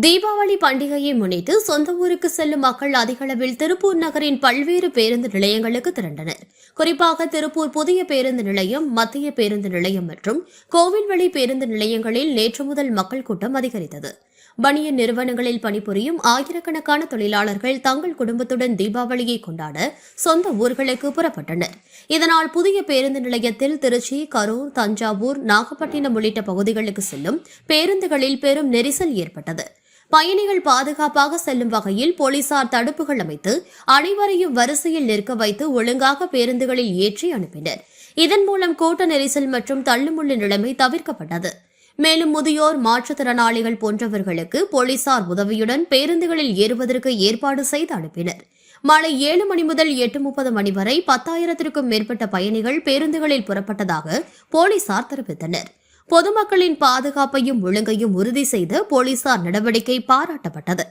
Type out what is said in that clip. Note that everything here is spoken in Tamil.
தீபாவளி பண்டிகையை முன்னிட்டு சொந்த ஊருக்கு செல்லும் மக்கள் அதிகளவில் திருப்பூர் நகரின் பல்வேறு பேருந்து நிலையங்களுக்கு திரண்டனர். குறிப்பாக திருப்பூர் புதிய பேருந்து நிலையம் மத்திய பேருந்து நிலையம் மற்றும் கோவில்வழி பேருந்து நிலையங்களில் நேற்று முதல் மக்கள் கூட்டம் அதிகரித்தது. பனியன் நிறுவனங்களில் பணிபுரியும் ஆயிரக்கணக்கான தொழிலாளர்கள் தங்கள் குடும்பத்துடன் தீபாவளியை கொண்டாட சொந்த ஊர்களுக்கு புறப்பட்டனர். இதனால் புதிய பேருந்து நிலையத்தில் திருச்சி கரூர் தஞ்சாவூர் நாகப்பட்டினம் உள்ளிட்ட பகுதிகளுக்கு செல்லும் பேருந்துகளில் பெரும் நெரிசல் ஏற்பட்டது. பயணிகள் பாதுகாப்பாக செல்லும் வகையில் போலீசார் தடுப்புகள் அமைத்து அனைவரையும் வரிசையில் நிற்க வைத்து ஒழுங்காக பேருந்துகளில் ஏற்றி அனுப்பினர். இதன் மூலம் கூட்ட நெரிசல் மற்றும் தள்ளுமுள்ளு நிலைமை தவிர்க்கப்பட்டது. மேலும் முதியோர் மாற்றுத்திறனாளிகள் போன்றவர்களுக்கு போலீசார் உதவியுடன் பேருந்துகளில் ஏறுவதற்கு ஏற்பாடு செய்து அனுப்பினர். மாலை ஏழு மணி முதல் எட்டு முப்பது மணி வரை பத்தாயிரத்திற்கும் மேற்பட்ட பயணிகள் பேருந்துகளில் புறப்பட்டதாக போலீசார் தெரிவித்தனர். பொதுமக்களின் பாதுகாப்பையும் ஒழுங்கையும் உறுதி செய்த போலீசார் நடவடிக்கை பாராட்டப்பட்டது.